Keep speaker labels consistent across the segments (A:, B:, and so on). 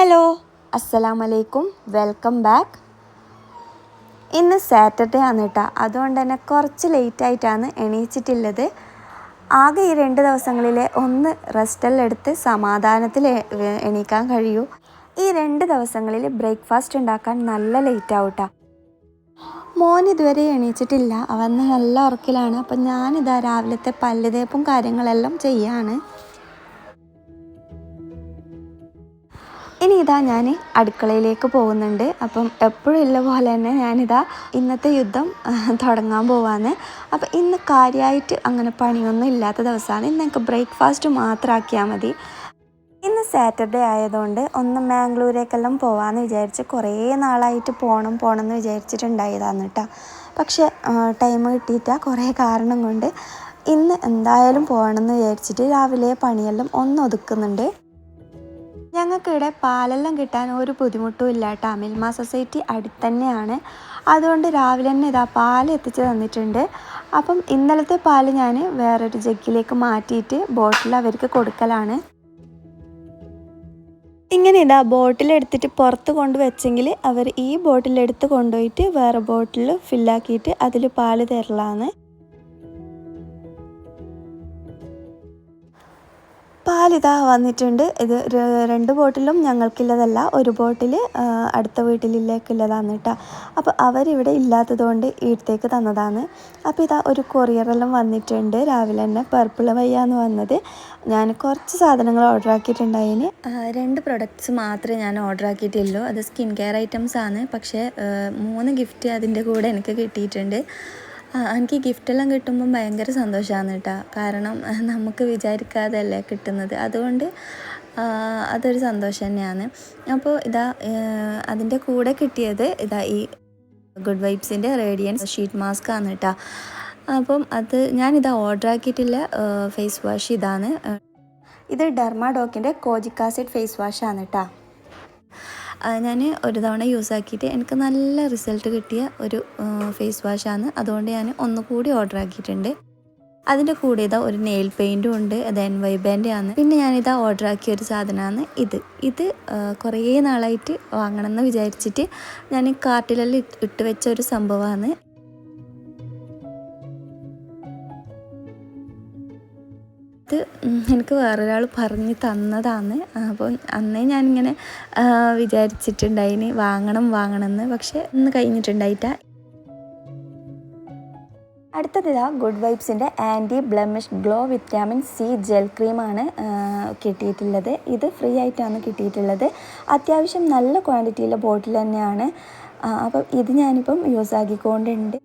A: Hello അസ്സലാമലൈക്കും. Welcome back. ഇന്ന് Saturday ആണ് കേട്ടോ അതുകൊണ്ട് തന്നെ കുറച്ച് ലേറ്റ് ആയിട്ടാണ് എണീച്ചിട്ടുള്ളത്. ആകെ ഈ രണ്ട് ദിവസങ്ങളിൽ ഒന്ന് റെസ്റ്റെല്ലാം എടുത്ത് സമാധാനത്തിൽ എണീക്കാൻ കഴിയൂ. ഈ രണ്ട് ദിവസങ്ങളിൽ ബ്രേക്ക്ഫാസ്റ്റ് ഉണ്ടാക്കാൻ നല്ല ലേറ്റ് ആവും കേട്ടോ മോൻ ഇതുവരെ എണീച്ചിട്ടില്ല. അവൻ നല്ല ഉറക്കിലാണ്. അപ്പം ഞാനിതാ രാവിലത്തെ പല്ലുതേപ്പും കാര്യങ്ങളെല്ലാം ചെയ്യാണ്. ഇനി ഇതാ ഞാൻ അടുക്കളയിലേക്ക് പോകുന്നുണ്ട്. അപ്പം എപ്പോഴും ഉള്ള പോലെ തന്നെ ഞാനിതാ ഇന്നത്തെ യുദ്ധം തുടങ്ങാൻ പോവാന്ന്. അപ്പം ഇന്ന് കാര്യമായിട്ട് അങ്ങനെ പണിയൊന്നും ഇല്ലാത്ത ദിവസമാണ്. ഇന്ന് എനിക്ക് ബ്രേക്ക്ഫാസ്റ്റ് മാത്രമാക്കിയാൽ മതി. ഇന്ന് സാറ്റർഡേ ആയതുകൊണ്ട് ഒന്ന് മാംഗ്ലൂരേക്കെല്ലാം പോവാന്ന് വിചാരിച്ച് കുറേ നാളായിട്ട് പോകണം പോകണം എന്ന് വിചാരിച്ചിട്ടുണ്ടായതാണ് കേട്ടോ പക്ഷേ ടൈം കിട്ടിയിട്ട കുറേ കാരണം കൊണ്ട് ഇന്ന് എന്തായാലും പോകണമെന്ന് വിചാരിച്ചിട്ട് രാവിലെ പണിയെല്ലാം ഒന്ന് ഒതുക്കുന്നുണ്ട്. ഞങ്ങൾക്കിവിടെ പാലെല്ലാം കിട്ടാൻ ഒരു ബുദ്ധിമുട്ടും ഇല്ല കേട്ടോ മിൽമ സൊസൈറ്റി അടുത്തന്നെയാണ്. അതുകൊണ്ട് രാവിലെ തന്നെ ഇതാ പാൽ എത്തിച്ച് തന്നിട്ടുണ്ട്. അപ്പം ഇന്നലത്തെ പാൽ ഞാൻ വേറൊരു ജഗ്ഗിലേക്ക് മാറ്റിയിട്ട് ബോട്ടിൽ അവർക്ക് കൊടുക്കലാണ്. ഇങ്ങനെ ഇതാ ബോട്ടിലെടുത്തിട്ട് പുറത്ത് കൊണ്ട് വെച്ചെങ്കിൽ അവർ ഈ ബോട്ടിലെടുത്ത് കൊണ്ടുപോയിട്ട് വേറെ ബോട്ടിൽ ഫില്ലാക്കിയിട്ട് അതിൽ പാൽ തരലാണ്. പാലിതാ വന്നിട്ടുണ്ട്. ഇത് രണ്ട് ബോട്ടിലും ഞങ്ങൾക്കുള്ളതല്ല ഒരു ബോട്ടിൽ അടുത്ത വീട്ടിലേക്കുള്ളതാണ് കേട്ടോ അപ്പോൾ അവരിവിടെ ഇല്ലാത്തതുകൊണ്ട് ഇടത്തേക്ക് തന്നതാണ്. അപ്പോൾ ഇതാ ഒരു കൊറിയറെല്ലാം വന്നിട്ടുണ്ട്. രാവിലെ തന്നെ പർപ്പിൾ വയ്യാന്ന് വന്നത്. ഞാൻ കുറച്ച് സാധനങ്ങൾ ഓർഡർ ആക്കിയിട്ടുണ്ടായിന് രണ്ട് പ്രൊഡക്ട്സ് മാത്രമേ ഞാൻ ഓർഡർ ആക്കിയിട്ടുള്ളൂ അത് സ്കിൻ കെയർ ഐറ്റംസ് ആണ് പക്ഷേ മൂന്ന് ഗിഫ്റ്റ് അതിന്റെ കൂടെ എനിക്ക് കിട്ടിയിട്ടുണ്ട്. ആ, എനിക്ക് ഗിഫ്റ്റെല്ലാം കിട്ടുമ്പം ഭയങ്കര സന്തോഷമാണ് കേട്ടോ കാരണം നമുക്ക് വിചാരിക്കാതല്ലേ കിട്ടുന്നത്. അതുകൊണ്ട് അതൊരു സന്തോഷം തന്നെയാണ്. അപ്പോൾ ഇതാ അതിന്റെ കൂടെ കിട്ടിയത് ഇതാ ഈ ഗുഡ് വൈബ്സിന്റെ റേഡിയൻസ് ഷീറ്റ് മാസ്ക് ആണ് കേട്ടോ അപ്പം അത് ഞാനിതാ ഓർഡർ ആക്കിയിട്ടില്ല. ഫേസ് വാഷ് ഇതാണ്. ഇത് ഡെർമാഡോക്കിന്റെ കോജിക്കാസിഡ് ഫേസ് വാഷ് ആണ് കേട്ടോ ഞാൻ ഒരു തവണ യൂസ് ആക്കിയിട്ട് എനിക്ക് നല്ല റിസൾട്ട് കിട്ടിയ ഒരു ഫേസ് വാഷാണ് അതുകൊണ്ട് ഞാൻ ഒന്നുകൂടി ഓർഡർ ആക്കിയിട്ടുണ്ട്. അതിന്റെ കൂടെ ഇതാ ഒരു നെയിൽ പെയിന്റും ഉണ്ട്. അത് എൻ വൈ ആണ്. പിന്നെ ഞാനിതാ ഓർഡർ ആക്കിയ ഒരു സാധനമാണ് ഇത്. ഇത് കുറേ നാളായിട്ട് വാങ്ങണം എന്ന് വിചാരിച്ചിട്ട് ഞാൻ കാർട്ടിലെല്ലാം ഇട്ട് വെച്ച ഒരു സംഭവമാണ് ഉം, എനിക്ക് വേറൊരാൾ പറഞ്ഞ് തന്നതാണ്. അപ്പോൾ അന്നേ ഞാനിങ്ങനെ വിചാരിച്ചിട്ടുണ്ടായിന് വാങ്ങണം വാങ്ങണം എന്ന് പക്ഷെ ഇന്ന് കഴിഞ്ഞിട്ടുണ്ടായിട്ട. അടുത്തത് ഇതാ good വൈബ്സിന്റെ anti blemish glow vitamin C gel ക്രീമാണ് കിട്ടിയിട്ടുള്ളത്. ഇത് ഫ്രീ ആയിട്ടാണ് കിട്ടിയിട്ടുള്ളത്. അത്യാവശ്യം നല്ല ക്വാണ്ടിറ്റിയിലെ ബോട്ടിൽ തന്നെയാണ്. അപ്പം ഇത് ഞാനിപ്പം യൂസ് ആക്കിക്കൊണ്ടുണ്ട്.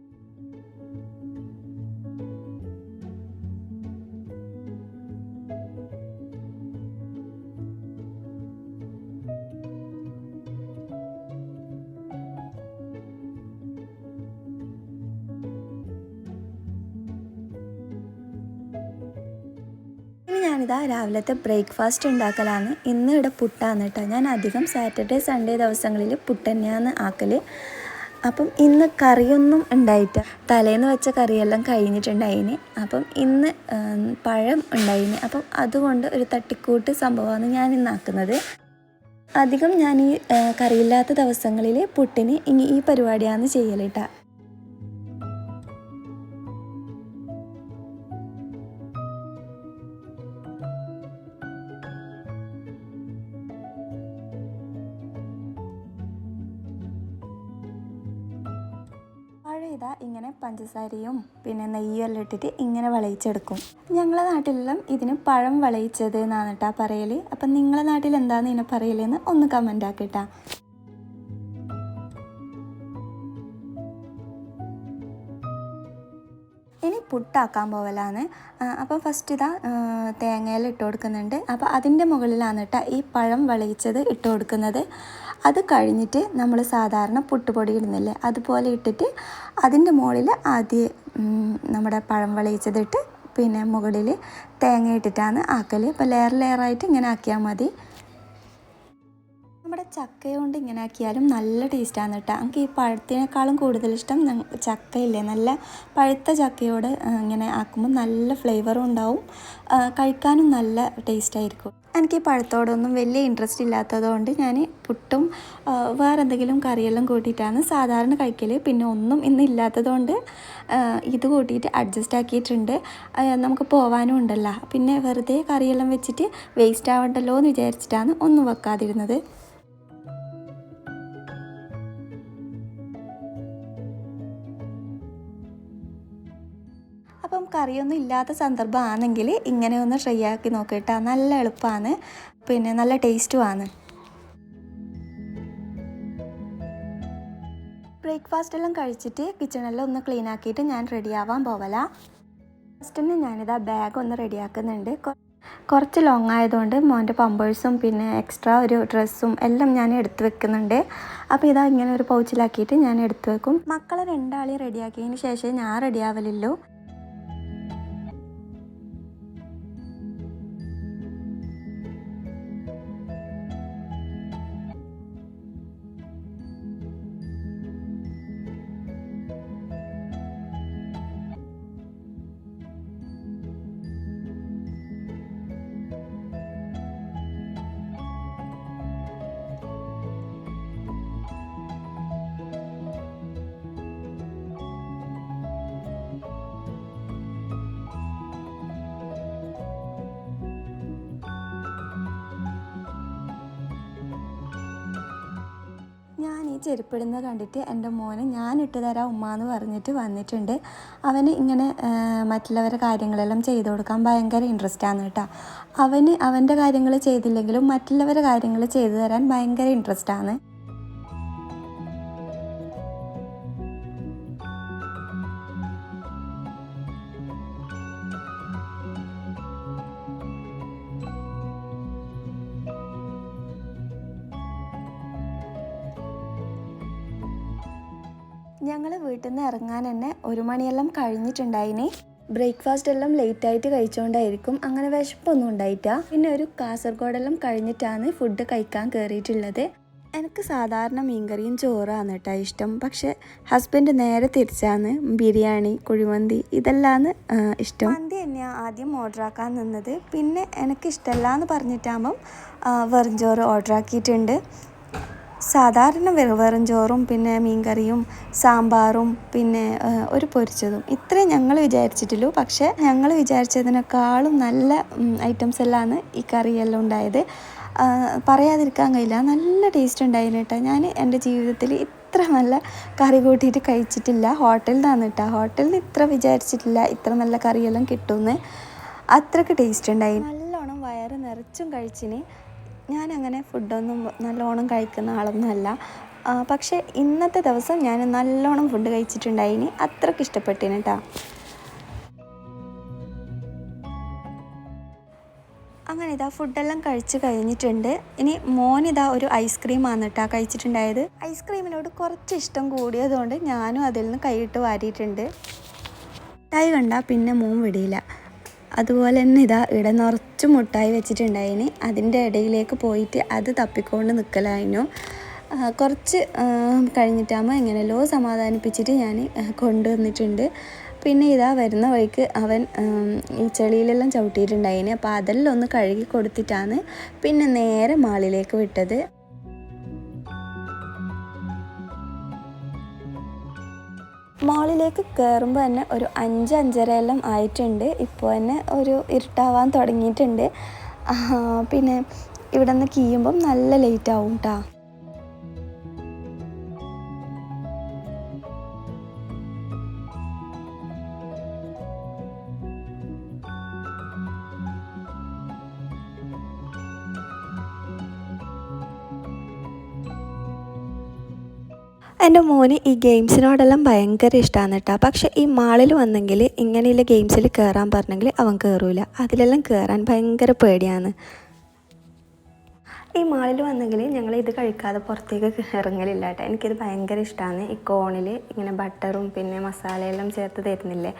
A: രാവിലത്തെ ബ്രേക്ക്ഫാസ്റ്റ് ഉണ്ടാക്കലാണ്. ഇന്ന് ഇവിടെ പുട്ടാണ് കേട്ടോ. ഞാൻ അധികം സാറ്റർഡേ സൺഡേ ദിവസങ്ങളിൽ പുട്ട് തന്നെയാണ് ആക്കൽ അപ്പം ഇന്ന് കറിയൊന്നും ഉണ്ടായിട്ട് തലേന്ന് വെച്ച കറിയെല്ലാം കഴിഞ്ഞിട്ടുണ്ടായിന്. അപ്പം ഇന്ന് പഴം ഉണ്ടായിന്. അപ്പം അതുകൊണ്ട് ഒരു തട്ടിക്കൂട്ട് സംഭവമാണ് ഞാൻ ഇന്ന് ആക്കുന്നത്. അധികം ഞാൻ ഈ കറിയില്ലാത്ത ദിവസങ്ങളിൽ പുട്ടിന് ഇനി ഈ പരിപാടിയാണ് ചെയ്യൽ ഇതാ ഇങ്ങനെ പഞ്ചസാരയും പിന്നെ നെയ്യുമെല്ലാം ഇട്ടിട്ട് ഇങ്ങനെ വിളയിച്ചെടുക്കും. ഞങ്ങളെ നാട്ടിലെല്ലാം ഇതിന് പഴം വിളയിച്ചത് എന്നാണ് കേട്ടാ പറയൽ അപ്പം നിങ്ങളെ നാട്ടിൽ എന്താണെന്ന് ഇതിനെ പറയലെന്ന് ഒന്ന് കമന്റ് ആക്കിട്ടാ പുട്ടാക്കാൻ പോവലാണ്. അപ്പോൾ ഫസ്റ്റ് ഇതാ തേങ്ങയിൽ ഇട്ട് കൊടുക്കുന്നുണ്ട്. അപ്പോൾ അതിന്റെ മുകളിലാണ് കേട്ടോ ഈ പഴം വിളയിച്ചത് ഇട്ട് കൊടുക്കുന്നത്. അത് കഴിഞ്ഞിട്ട് നമ്മൾ സാധാരണ പുട്ടുപൊടി ഇടുന്നില്ലേ അതുപോലെ ഇട്ടിട്ട് അതിന്റെ മുകളിൽ ആദ്യം നമ്മുടെ പഴം വിളയിച്ചതിട്ട് പിന്നെ മുകളിൽ തേങ്ങ ഇട്ടിട്ടാണ് ആക്കൽ അപ്പോൾ ലെയർ ലെയറായിട്ട് ഇങ്ങനെ ആക്കിയാൽ മതി. നമ്മുടെ ചക്ക കൊണ്ട് ഇങ്ങനെ ആക്കിയാലും നല്ല ടേസ്റ്റാണ് കേട്ടോ നമുക്ക് ഈ പഴത്തിനേക്കാളും കൂടുതൽ ഇഷ്ടം ചക്കയില്ലേ? നല്ല പഴുത്ത ചക്കയോട് ഇങ്ങനെ ആക്കുമ്പോൾ നല്ല ഫ്ലേവറും ഉണ്ടാവും. കഴിക്കാനും നല്ല ടേസ്റ്റ് ആയിരിക്കും. എനിക്ക് ഈ പഴത്തോടൊന്നും വലിയ ഇൻട്രസ്റ്റ് ഇല്ലാത്തതുകൊണ്ട് ഞാൻ പുട്ടും വേറെ എന്തെങ്കിലും കറിയെല്ലാം കൂട്ടിയിട്ടാണ് സാധാരണ കഴിക്കൽ പിന്നെ ഒന്നും ഇന്ന് ഇല്ലാത്തതുകൊണ്ട് ഇത് കൂട്ടിയിട്ട് അഡ്ജസ്റ്റ് ആക്കിയിട്ടുണ്ട്. നമുക്ക് പോവാനും ഉണ്ടല്ലോ. പിന്നെ വെറുതെ കറിയെല്ലാം വെച്ചിട്ട് വേസ്റ്റ് ആവണ്ടല്ലോ എന്ന് വിചാരിച്ചിട്ടാണ് ഒന്നും വെക്കാതിരുന്നത്. കറിയൊന്നും ഇല്ലാത്ത സന്ദർഭമാണെങ്കിൽ ഇങ്ങനെ ഒന്ന് ട്രൈ ആക്കി നോക്കിയിട്ടാ നല്ല എളുപ്പമാണ്. പിന്നെ നല്ല ടേസ്റ്റുമാണ് ബ്രേക്ക്ഫാസ്റ്റ് എല്ലാം കഴിച്ചിട്ട് കിച്ചണെല്ലാം ഒന്ന് ക്ലീൻ ആക്കിയിട്ട് ഞാൻ റെഡി ആവാൻ പോവല. ഫസ്റ്റിന് ഞാനിതാ ബാഗ് ഒന്ന് റെഡിയാക്കുന്നുണ്ട് കുറച്ച് ലോങ് ആയതുകൊണ്ട് മോന്റെ പമ്പേഴ്സും പിന്നെ എക്സ്ട്രാ ഒരു ഡ്രസ്സും എല്ലാം ഞാൻ എടുത്തു വെക്കുന്നുണ്ട്. അപ്പോൾ ഇതാ ഇങ്ങനെ ഒരു പൗച്ചിലാക്കിയിട്ട് ഞാൻ എടുത്തു വെക്കും. മക്കളെ രണ്ടാളെയും റെഡിയാക്കിയതിന് ശേഷം ഞാൻ റെഡി ഞാൻ ഈ ചെരുപ്പിടുന്നത് കണ്ടിട്ട് എന്റെ മോനെ ഞാൻ ഇട്ട് തരാം ഉമ്മ എന്ന് പറഞ്ഞിട്ട് വന്നിട്ടുണ്ട്. അവന് ഇങ്ങനെ മറ്റുള്ളവരുടെ കാര്യങ്ങളെല്ലാം ചെയ്തു കൊടുക്കാൻ ഭയങ്കര ഇൻട്രസ്റ്റ് ആണ് കേട്ടോ. അവന് അവന്റെ കാര്യങ്ങൾ ചെയ്തില്ലെങ്കിലും മറ്റുള്ളവരുടെ കാര്യങ്ങൾ ചെയ്തു തരാൻ ഭയങ്കര ഇൻട്രസ്റ്റ് ആണ് ഞങ്ങൾ വീട്ടിൽ നിന്ന് ഇറങ്ങാൻ തന്നെ ഒരു മണിയെല്ലാം കഴിഞ്ഞിട്ടുണ്ടായിനി. ബ്രേക്ക്ഫാസ്റ്റ് എല്ലാം ലേറ്റ് ആയിട്ട് കഴിച്ചുകൊണ്ടായിരിക്കും അങ്ങനെ വിശപ്പൊന്നും ഉണ്ടായിട്ട. പിന്നെ ഒരു കാസർഗോഡെല്ലാം കഴിഞ്ഞിട്ടാണ് ഫുഡ് കഴിക്കാൻ കയറിയിട്ടുള്ളത് എനിക്ക് സാധാരണ മീൻകറിയും ചോറാണ് കേട്ടോ ഇഷ്ടം. പക്ഷെ ഹസ്ബൻഡ് നേരെ തിരിച്ചാണ് ബിരിയാണി കുഴിമന്തി ഇതെല്ലാമാണ് ഇഷ്ടം. മന്തി തന്നെയാണ് ആദ്യം ഓർഡർ ആക്കാൻ നിന്നത്. പിന്നെ എനിക്ക് ഇഷ്ടമല്ല എന്ന് പറഞ്ഞിട്ടാകുമ്പം വെറും ചോറ് ഓർഡർ ആക്കിയിട്ടുണ്ട്. സാധാരണ വെറും ചോറും പിന്നെ മീൻകറിയും സാമ്പാറും പിന്നെ ഒരു പൊരിച്ചതും. ഇത്രയും ഞങ്ങൾ വിചാരിച്ചിട്ടുള്ളൂ. പക്ഷേ ഞങ്ങൾ വിചാരിച്ചതിനേക്കാളും നല്ല ഐറ്റംസ് എല്ലാമാണ് ഈ കറിയെല്ലാം ഉണ്ടായത്. പറയാതിരിക്കാൻ കഴിയില്ല. നല്ല ടേസ്റ്റ് ഉണ്ടായിരുന്നു കേട്ടോ. ഞാൻ എന്റെ ജീവിതത്തിൽ ഇത്ര നല്ല കറി കൂട്ടിയിട്ട് കഴിച്ചിട്ടില്ല. ഹോട്ടലിൽ നിന്നാണ് കേട്ടോ. ഹോട്ടലിൽ നിന്ന് ഇത്ര വിചാരിച്ചിട്ടില്ല ഇത്ര നല്ല കറിയെല്ലാം കിട്ടുമെന്ന്. അത്രയ്ക്ക് ടേസ്റ്റ് ഉണ്ടായി നല്ലോണം വയറ് നിറച്ചും കഴിച്ചിന്. ഞാനങ്ങനെ ഫുഡൊന്നും നല്ലോണം കഴിക്കുന്ന ആളൊന്നുമല്ല. പക്ഷേ ഇന്നത്തെ ദിവസം ഞാൻ നല്ലോണം ഫുഡ് കഴിച്ചിട്ടുണ്ടായിനി. അത്രയ്ക്ക് ഇഷ്ടപ്പെട്ടിന് കേട്ടോ അങ്ങനെ ഇതാ ഫുഡെല്ലാം കഴിച്ച് കഴിഞ്ഞിട്ടുണ്ട്. ഇനി മോനിതാ ഒരു ഐസ്ക്രീമാണ് കേട്ടോ കഴിച്ചിട്ടുണ്ടായത്. ഐസ്ക്രീമിനോട് കുറച്ച് ഇഷ്ടം കൂടിയതുകൊണ്ട് ഞാനും അതിൽ നിന്ന് കൈയിട്ട് വാരിയിട്ടുണ്ട്. മിഠായി കണ്ടാൽ പിന്നെ മോൻ വിടിയില്ല. അതുപോലെ തന്നെ ഇതാ ഇവിടെ നിറച്ച് മുട്ടായി വെച്ചിട്ടുണ്ടായിന്. അതിന്റെ ഇടയിലേക്ക് പോയിട്ട് അത് തപ്പിക്കൊണ്ട് നിൽക്കലായിരുന്നു കുറച്ച് കഴിഞ്ഞിട്ടാകുമ്പോൾ എങ്ങനെയല്ലോ സമാധാനിപ്പിച്ചിട്ട് ഞാൻ കൊണ്ടുവന്നിട്ടുണ്ട്. പിന്നെ ഇതാ വരുന്ന വഴിക്ക് അവൻ ഈ ചെളിയിലെല്ലാം ചവിട്ടിയിട്ടുണ്ടായിന്. അപ്പോൾ അതെല്ലാം ഒന്ന് കഴുകി കൊടുത്തിട്ടാണ് പിന്നെ നേരെ മാളിലേക്ക് വിട്ടത്. മോളിലേക്ക് കയറുമ്പോൾ തന്നെ ഒരു അഞ്ച് അഞ്ചര എല്ലാം ആയിട്ടുണ്ട്. ഇപ്പോൾ തന്നെ ഒരു ഇരുട്ടാവാൻ തുടങ്ങിയിട്ടുണ്ട്. പിന്നെ ഇവിടെ നിന്ന് കീയുമ്പം നല്ല ലേറ്റ് ആവും കേട്ടോ എന്റെ മോന് ഈ ഗെയിംസിനോടെല്ലാം ഭയങ്കര ഇഷ്ടമാണ് കേട്ടോ. പക്ഷേ ഈ മാളിൽ വന്നെങ്കിൽ ഇങ്ങനെയുള്ള ഗെയിംസിൽ കയറാൻ പറഞ്ഞെങ്കിൽ അവൻ കയറൂല അതിലെല്ലാം കയറാൻ ഭയങ്കര പേടിയാണ്. ഈ മാളിൽ വന്നെങ്കിൽ ഞങ്ങൾ ഇത് കഴിക്കാതെ പുറത്തേക്ക് ഇറങ്ങലില്ല കേട്ടോ. എനിക്കിത് ഭയങ്കര ഇഷ്ടമാണ് ഈ കോണിൽ ഇങ്ങനെ ബട്ടറും പിന്നെ മസാലയെല്ലാം ചേർത്ത് തരുന്നില്ലേ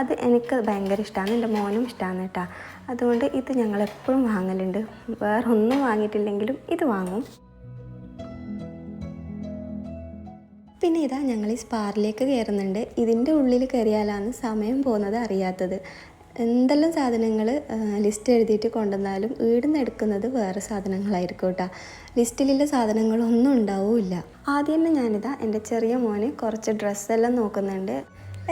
A: അത് എനിക്ക് ഭയങ്കര ഇഷ്ടമാണ് എന്റെ മോനും ഇഷ്ടമാണ് കേട്ടോ. അതുകൊണ്ട് ഇത് ഞങ്ങൾ എപ്പോഴും വാങ്ങലുണ്ട്. വേറെ ഒന്നും വാങ്ങിയിട്ടില്ലെങ്കിലും ഇത് വാങ്ങും. പിന്നെ ഇതാ ഞങ്ങൾ ഈ സ്പാറിലേക്ക് കയറുന്നുണ്ട്. ഇതിന്റെ ഉള്ളിൽ കയറിയാലാണ് സമയം പോകുന്നത് അറിയാത്തത്. എന്തെല്ലാം സാധനങ്ങൾ ലിസ്റ്റ് എഴുതിയിട്ട് കൊണ്ടുവന്നാലും ഈടുന്ന് എടുക്കുന്നത് വേറെ സാധനങ്ങളായിരിക്കും കേട്ടോ. ലിസ്റ്റിലുള്ള സാധനങ്ങളൊന്നും ഉണ്ടാവില്ല. ആദ്യം തന്നെ ഞാനിതാ എന്റെ ചെറിയ മോന് കുറച്ച് ഡ്രസ്സെല്ലാം നോക്കുന്നുണ്ട്.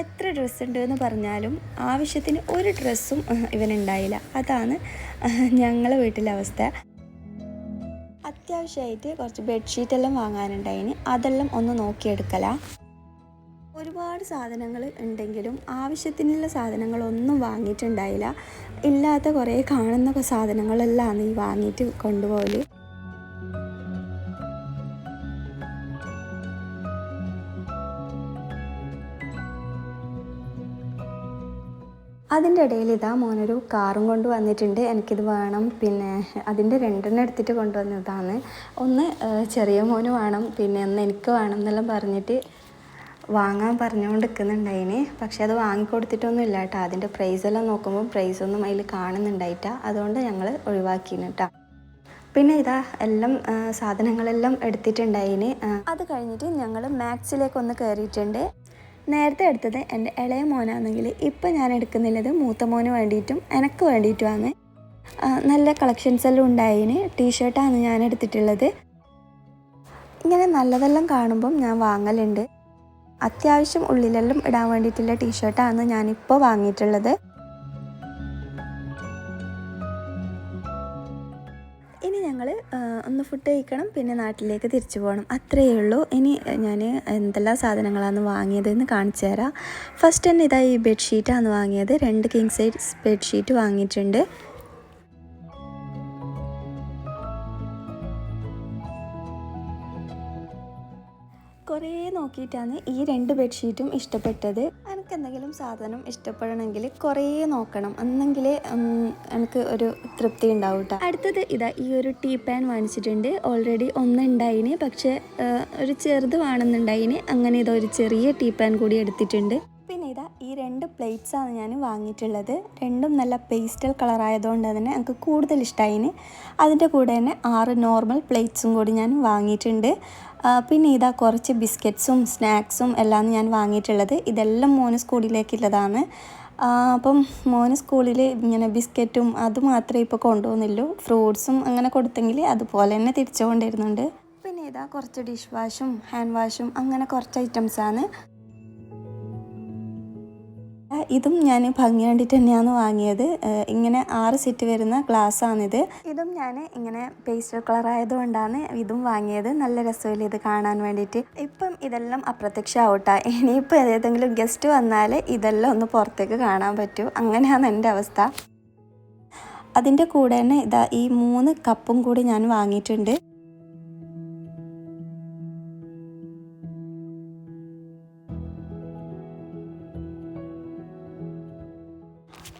A: എത്ര ഡ്രസ്സ് ഉണ്ട് എന്ന് പറഞ്ഞാലും ആവശ്യത്തിന് ഒരു ഡ്രസ്സും ഇവനുണ്ടായില്ല. അതാണ് ഞങ്ങളെ വീട്ടിലെ അവസ്ഥ. അത്യാവശ്യമായിട്ട് കുറച്ച് ബെഡ്ഷീറ്റ് എല്ലാം വാങ്ങാനുണ്ടായിന്. അതെല്ലാം ഒന്ന് നോക്കിയെടുക്കല. ഒരുപാട് സാധനങ്ങൾ ഉണ്ടെങ്കിലും ആവശ്യത്തിനുള്ള സാധനങ്ങളൊന്നും വാങ്ങിയിട്ടുണ്ടായില്ല. ഇല്ലാത്ത കുറേ കാണുന്ന സാധനങ്ങളെല്ലാം ഈ വാങ്ങിയിട്ട് കൊണ്ടുപോകൽ അതിന്റെ ഇടയിൽ ഇതാ മോനൊരു കാറും കൊണ്ട് വന്നിട്ടുണ്ട്. എനിക്കിത് വേണം. പിന്നെ അതിന്റെ രണ്ടെണ്ണം എടുത്തിട്ട് കൊണ്ടുവന്നതാണ്. ഒന്ന് ചെറിയ മോന് വേണം. പിന്നെ ഒന്ന് എനിക്ക് വേണം എന്നെല്ലാം പറഞ്ഞിട്ട് വാങ്ങാൻ പറഞ്ഞുകൊണ്ട് നിൽക്കുന്നുണ്ടായിന് പക്ഷെ അത് വാങ്ങിക്കൊടുത്തിട്ടൊന്നും ഇല്ല കേട്ടോ. അതിന്റെ പ്രൈസ് എല്ലാം നോക്കുമ്പോൾ പ്രൈസ് ഒന്നും അതിൽ കാണുന്നുണ്ടായിട്ട. അതുകൊണ്ട് ഞങ്ങൾ ഒഴിവാക്കിയിരുന്നു കേട്ടോ. പിന്നെ ഇതാ എല്ലാം സാധനങ്ങളെല്ലാം എടുത്തിട്ടുണ്ടായിന്. അത് കഴിഞ്ഞിട്ട് ഞങ്ങൾ മാക്സിലേക്ക് ഒന്ന് കയറിയിട്ടുണ്ട്. നേരത്തെ എടുത്തത് എന്റെ ഇളയ മോനാണെങ്കിൽ ഇപ്പം ഞാൻ എടുക്കുന്നില്ലത് മൂത്ത മോന് വേണ്ടിയിട്ടും എനിക്ക് വേണ്ടിയിട്ടുമാണ്. നല്ല കളക്ഷൻസ് എല്ലാം ഉണ്ടായിന്. ടീഷർട്ടാണ് ഞാൻ എടുത്തിട്ടുള്ളത്. ഇങ്ങനെ നല്ലതെല്ലാം കാണുമ്പം ഞാൻ വാങ്ങലുണ്ട്. അത്യാവശ്യം ഉള്ളിലെല്ലാം ഇടാൻ വേണ്ടിയിട്ടുള്ള ടീഷർട്ടാണ് ഞാനിപ്പോൾ വാങ്ങിയിട്ടുള്ളത്. ഞങ്ങൾ ഒന്ന് ഫുഡ് കഴിക്കണം പിന്നെ നാട്ടിലേക്ക് തിരിച്ചു പോകണം. അത്രയേ ഉള്ളൂ. ഇനി ഞാൻ എന്തെല്ലാം സാധനങ്ങളാണ് വാങ്ങിയതെന്ന് കാണിച്ചു തരാം. ഫസ്റ്റ് തന്നെ ഇതാ ഈ ബെഡ്ഷീറ്റാണ് വാങ്ങിയത്. രണ്ട് കിങ് സൈസ് ബെഡ്ഷീറ്റ് വാങ്ങിയിട്ടുണ്ട്. കുറേ നോക്കിയിട്ടാണ് ഈ രണ്ട് ബെഡ്ഷീറ്റും ഇഷ്ടപ്പെട്ടത്. എനിക്ക് എന്തെങ്കിലും സാധനം ഇഷ്ടപ്പെടണമെങ്കിൽ കുറേ നോക്കണം. എന്നെങ്കിലേ ഉം, എനിക്ക് ഒരു തൃപ്തി ഉണ്ടാവും കേട്ടോ അടുത്തത് ഇതാ ഈ ഒരു ടീ പാൻ വാങ്ങിച്ചിട്ടുണ്ട്. ഓൾറെഡി ഒന്നുണ്ടായിന് പക്ഷേ ഒരു ചെറുത് വേണമെന്നുണ്ടായിന്. അങ്ങനെ ഇതാ ഒരു ചെറിയ ടീ പാൻ കൂടി എടുത്തിട്ടുണ്ട്. ഈ രണ്ട് പ്ലേറ്റ്സ് ആണ് ഞാൻ വാങ്ങിയിട്ടുള്ളത്. രണ്ടും നല്ല പേസ്റ്റൽ കളറായതുകൊണ്ട് തന്നെ എനിക്ക് കൂടുതൽ ഇഷ്ടമായിന് അതിന്റെ കൂടെ തന്നെ ആറ് നോർമൽ പ്ലേറ്റ്സും കൂടി ഞാൻ വാങ്ങിയിട്ടുണ്ട്. പിന്നെ ഇതാ കുറച്ച് ബിസ്ക്കറ്റ്സും സ്നാക്സും എല്ലാം ഞാൻ വാങ്ങിയിട്ടുള്ളത്. ഇതെല്ലാം മോന് സ്കൂളിലേക്കുള്ളതാണ് അപ്പം മോന് സ്കൂളിൽ ഇങ്ങനെ ബിസ്ക്കറ്റും അത് മാത്രമേ ഇപ്പോൾ കൊണ്ടുപോകുന്നുള്ളൂ. ഫ്രൂട്ട്സും അങ്ങനെ കൊടുത്തെങ്കിൽ അതുപോലെ തന്നെ തിരിച്ചു കൊണ്ടിരുന്നുണ്ട് പിന്നെ ഇതാ കുറച്ച് ഡിഷ് വാഷും ഹാൻഡ് വാഷും അങ്ങനെ കുറച്ച് ഐറ്റംസാണ്. ഇതും ഞാൻ ഭംഗി കണ്ടിട്ട് തന്നെയാണ് വാങ്ങിയത്. ഇങ്ങനെ ആറ് സെറ്റ് വരുന്ന ഗ്ലാസ് ആണിത്. ഇതും ഞാൻ ഇങ്ങനെ പേസ്റ്റൽ കളർ ആയതുകൊണ്ടാണ് ഇതും വാങ്ങിയത്. നല്ല രസമില്ല ഇത് കാണാൻ വേണ്ടിയിട്ട്. ഇപ്പം ഇതെല്ലാം അപ്രത്യക്ഷമാവട്ടെ ഇനിയിപ്പോൾ ഏതെങ്കിലും ഗസ്റ്റ് വന്നാൽ ഇതെല്ലാം ഒന്ന് പുറത്തേക്ക് കാണാൻ പറ്റൂ. അങ്ങനെയാണ് എന്റെ അവസ്ഥ. അതിന്റെ കൂടെ തന്നെ ഇതാ ഈ മൂന്ന് കപ്പും കൂടി ഞാൻ വാങ്ങിയിട്ടുണ്ട്.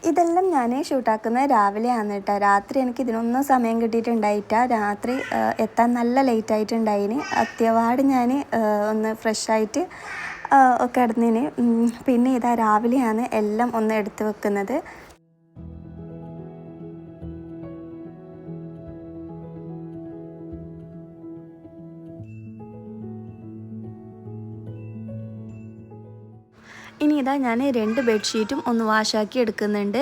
A: ഇതെല്ലാം ഞാൻ ഷൂട്ടാക്കുന്നത് രാവിലെയാണ് കേട്ടോ രാത്രി എനിക്ക് ഇതിനൊന്നും സമയം കിട്ടിയിട്ടുണ്ടായിട്ട. രാത്രി എത്താൻ നല്ല ലേറ്റ് ആയിട്ടുണ്ടായിന്. അത്യവാട് ഞാൻ ഒന്ന് ഫ്രഷായിട്ട് ഒക്കെ ഇടുന്നതിന് പിന്നെ ഇതാ രാവിലെയാണ് എല്ലാം ഒന്ന് എടുത്ത് വെക്കുന്നത്. ഇനി ഇതാ ഞാൻ രണ്ട് ബെഡ്ഷീറ്റും ഒന്ന് വാഷാക്കി എടുക്കുന്നുണ്ട്.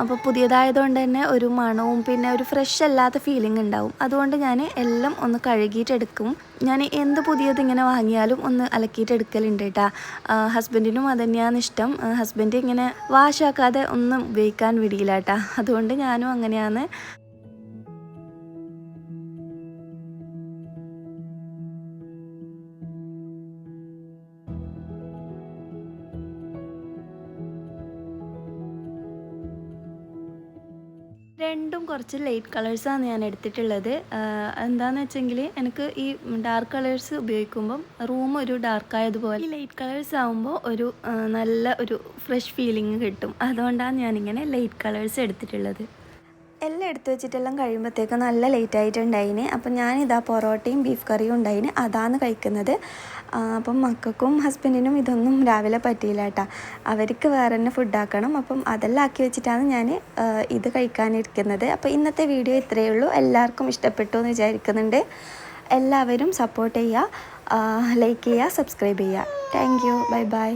A: അപ്പോൾ പുതിയതായതുകൊണ്ട് തന്നെ ഒരു മണവും പിന്നെ ഒരു ഫ്രഷ് അല്ലാത്ത ഫീലിംഗ് ഉണ്ടാവും. അതുകൊണ്ട് ഞാൻ എല്ലാം ഒന്ന് കഴുകിയിട്ടെടുക്കും. ഞാൻ എന്ത് പുതിയത് ഇങ്ങനെ വാങ്ങിയാലും ഒന്ന് അലക്കിയിട്ട് എടുക്കലുണ്ട് കേട്ടോ ഹസ്ബൻഡിനും അത് തന്നെയാണ് ഇഷ്ടം. ഹസ്ബൻഡ് ഇങ്ങനെ വാഷാക്കാതെ ഒന്നും ഉപയോഗിക്കാൻ വിടിയില്ല കേട്ടോ. അതുകൊണ്ട് ഞാനും അങ്ങനെയാണ്. കുറച്ച് ലൈറ്റ് കളേഴ്സാണ് ഞാൻ എടുത്തിട്ടുള്ളത്. എന്താണെന്ന് വെച്ചെങ്കിൽ എനിക്ക് ഈ ഡാർക്ക് കളേഴ്സ് ഉപയോഗിക്കുമ്പം റൂം ഒരു ഡാർക്ക് ആയതുപോലെ ഈ ലൈറ്റ് കളേഴ്സ് ആകുമ്പോൾ ഒരു നല്ല ഒരു ഫ്രഷ് ഫീലിംഗ് കിട്ടും. അതുകൊണ്ടാണ് ഞാനിങ്ങനെ ലൈറ്റ് കളേഴ്സ് എടുത്തിട്ടുള്ളത്. എല്ലാം എടുത്തു വെച്ചിട്ടെല്ലാം കഴിയുമ്പോഴത്തേക്ക് നല്ല ലേറ്റ് ആയിട്ടുണ്ടായിന്. അപ്പം ഞാനിതാ പൊറോട്ടയും ബീഫ് കറിയും ഉണ്ടായിന്. അതാണ് കഴിക്കുന്നത്. അപ്പം മക്കൾക്കും ഹസ്ബൻഡിനും ഇതൊന്നും രാവിലെ പറ്റിയില്ല കേട്ടോ. അവർക്ക് വേറെ തന്നെ ഫുഡാക്കണം അപ്പം അതെല്ലാം ആക്കി വെച്ചിട്ടാണ് ഞാൻ ഇത് കഴിക്കാനിരിക്കുന്നത്. അപ്പോൾ ഇന്നത്തെ വീഡിയോ ഇത്രയേ ഉള്ളൂ. എല്ലാവർക്കും ഇഷ്ടപ്പെട്ടു എന്ന് വിചാരിക്കുന്നുണ്ട്. എല്ലാവരും സപ്പോർട്ട് ചെയ്യുക. ലൈക്ക് ചെയ്യുക സബ്സ്ക്രൈബ് ചെയ്യുക. Thank you bye bye